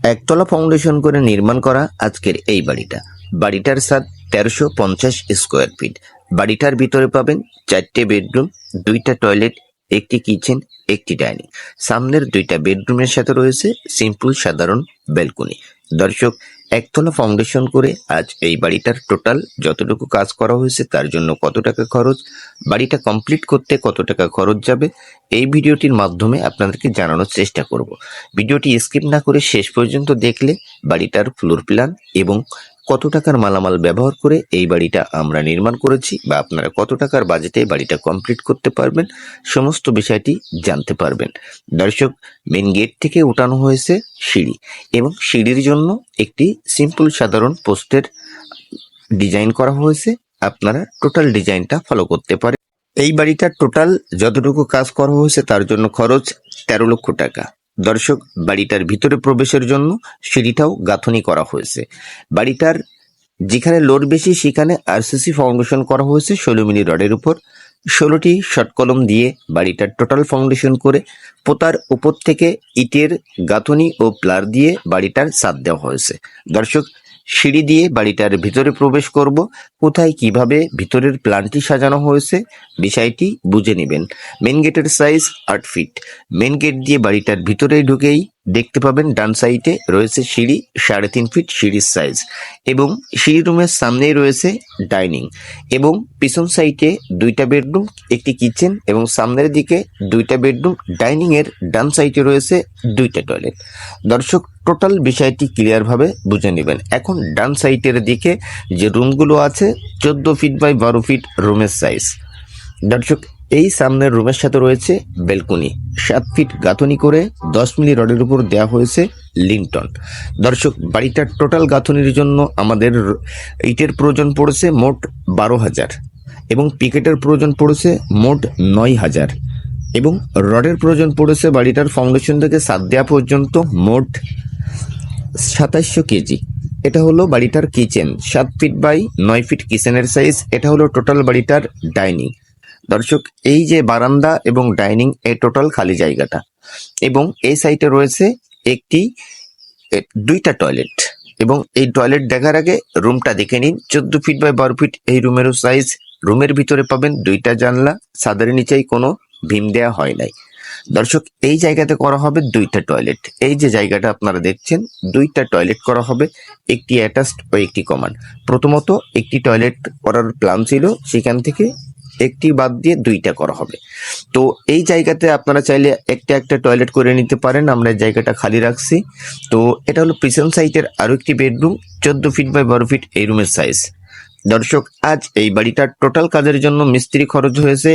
একতলা ফাউন্ডেশন করে নির্মাণ করা আজকের এই বাড়িটা। বাড়িটার সাদ তেরোশো পঞ্চাশ স্কোয়ার ফিট বাড়িটার ভিতরে পাবেন চারটে বেডরুম দুইটা টয়লেট একটি কিচেন, একটি ডাইনিং। সামনের দুইটা বেডরুমের সাথে রয়েছে সিম্পল, সাধারণ ব্যালকনি। দর্শক, একতলা ফাউন্ডেশন করে আজ এই বাড়িটার টোটাল যতটুকু কাজ করা হয়েছে তার জন্য কত টাকা খরচ, বাড়িটা কমপ্লিট করতে কত টাকা খরচ যাবে, এই ভিডিওটির মাধ্যমে আপনাদেরকে জানানোর চেষ্টা করব। ভিডিওটি স্কিপ না করে শেষ পর্যন্ত দেখলে বাড়িটার ফ্লোর প্ল্যান এবং কত টাকার মালামাল ব্যবহার করে এই বাড়িটা আমরা নির্মাণ করেছি বা আপনারা কত টাকার বাজেটে বাড়িটা কমপ্লিট করতে পারবেন, সমস্ত বিষয়টি জানতে পারবেন। দর্শক মেন গেট থেকে উঠানো হয়েছে সিঁড়ি এবং সিঁড়ির জন্য একটি সিম্পল সাধারণ পোস্টের ডিজাইন করা হয়েছে। আপনারা টোটাল ডিজাইনটা ফলো করতে পারেন। এই বাড়িটার টোটাল যতটুকু কাজ করা হয়েছে তার জন্য খরচ তেরো লক্ষ টাকা। দর্শক, বাড়িটার ভিতরে প্রবেশের জন্য সিঁড়িটাও গাঁথনি করা হয়েছে। বাড়িটার যেখানে লোড বেশি, সেখানে আরসিসি ফাউন্ডেশন করা হয়েছে ষোলো মিনি রডের উপর। ষোলোটি শর্ট কলম দিয়ে বাড়িটার টোটাল ফাউন্ডেশন করে পোতার উপর থেকে ইটের গাঁথনি ও প্লার দিয়ে বাড়িটার সাদ দেওয়া হয়েছে। দর্শক সিঁড়ি দিয়ে বাড়িটার ভিতরে প্রবেশ করব। কোথায়, কীভাবে, ভিতরের প্ল্যানটি সাজানো হয়েছে, বিষয়টি বুঝে নেবেন। মেন গেটের সাইজ আট ফিট মেন গেট দিয়ে বাড়িটার ভিতরে ঢুকেই দেখতে পাবেন ডান সাইডে রয়েছে সিঁড়ি সাড়ে তিন ফিট সিঁড়ির সাইজ এবং সিঁড়ি রুমের সামনেই রয়েছে ডাইনিং এবং পিছন সাইডে দুইটা বেডরুম, একটি কিচেন এবং সামনের দিকে দুইটা বেডরুম ডাইনিং এর ডান সাইডে রয়েছে দুইটা টয়লেট দর্শক টোটাল বিষয়টি ক্লিয়ারভাবে বুঝে নেবেন। এখন ডান সাইডের দিকে যে রুমগুলো আছে, চোদ্দ ফিট বাই বারো ফিট রুমের সাইজ দর্শক এই সামনের রুমের সাথে রয়েছে বেলকনি। সাত ফিট গাঁথনি করে দশ মিলি রডের উপর দেওয়া হয়েছে লিন্টন। দর্শক, বাড়িটার টোটাল গাঁথনির জন্য আমাদের ইটের প্রয়োজন পড়েছে মোট বারো হাজার এবং পিকেটের প্রয়োজন পড়েছে মোট নয় হাজার এবং রডের প্রয়োজন পড়েছে বাড়িটার ফাউন্ডেশন থেকে সাত দেওয়া পর্যন্ত মোট সাতাশশো কেজি। এটা হলো বাড়িটার কিচেন। সাত ফিট বাই নয় ফিট কিচেনের সাইজ। এটা হলো টোটাল বাড়িটার ডাইনিং। দর্শক, এই যে বারান্দা এবং ডাইনিং এ টোটাল খালি জায়গাটা এবং এই সাইটে রয়েছে একটি দুইটা টয়লেট এবং এই টয়লেট দেখার আগে রুমটা দেখে নিন। চোদ্দ ফিট বাই বারো ফিট এই রুমেরও সাইজ রুমের ভিতরে পাবেন দুইটা জানলা সাদের নিচেই কোনো ভীম দেয়া হয় নাই। দর্শক, এই জায়গাতে করা হবে দুইটা টয়লেট। এই যে জায়গাটা আপনারা দেখছেন, দুইটা টয়লেট করা হবে, একটি অ্যাটাচড ও একটি কমান প্রথমত একটি টয়লেট করার প্ল্যান ছিল, সেখান থেকে একটি বাদ দিয়ে দুইটা করা হবে। তো এই জায়গাতে আপনারা চাইলে একটা একটা টয়লেট করে নিতে পারেন, আমরা জায়গাটা খালি রাখছি। তো এটা হলো পিছন সাইটের আরও একটি বেডরুম চোদ্দ ফিট বাই বারো ফিট এই রুমের সাইজ দর্শক, আজ এই বাড়িটার টোটাল কাজের জন্য মিস্ত্রি খরচ হয়েছে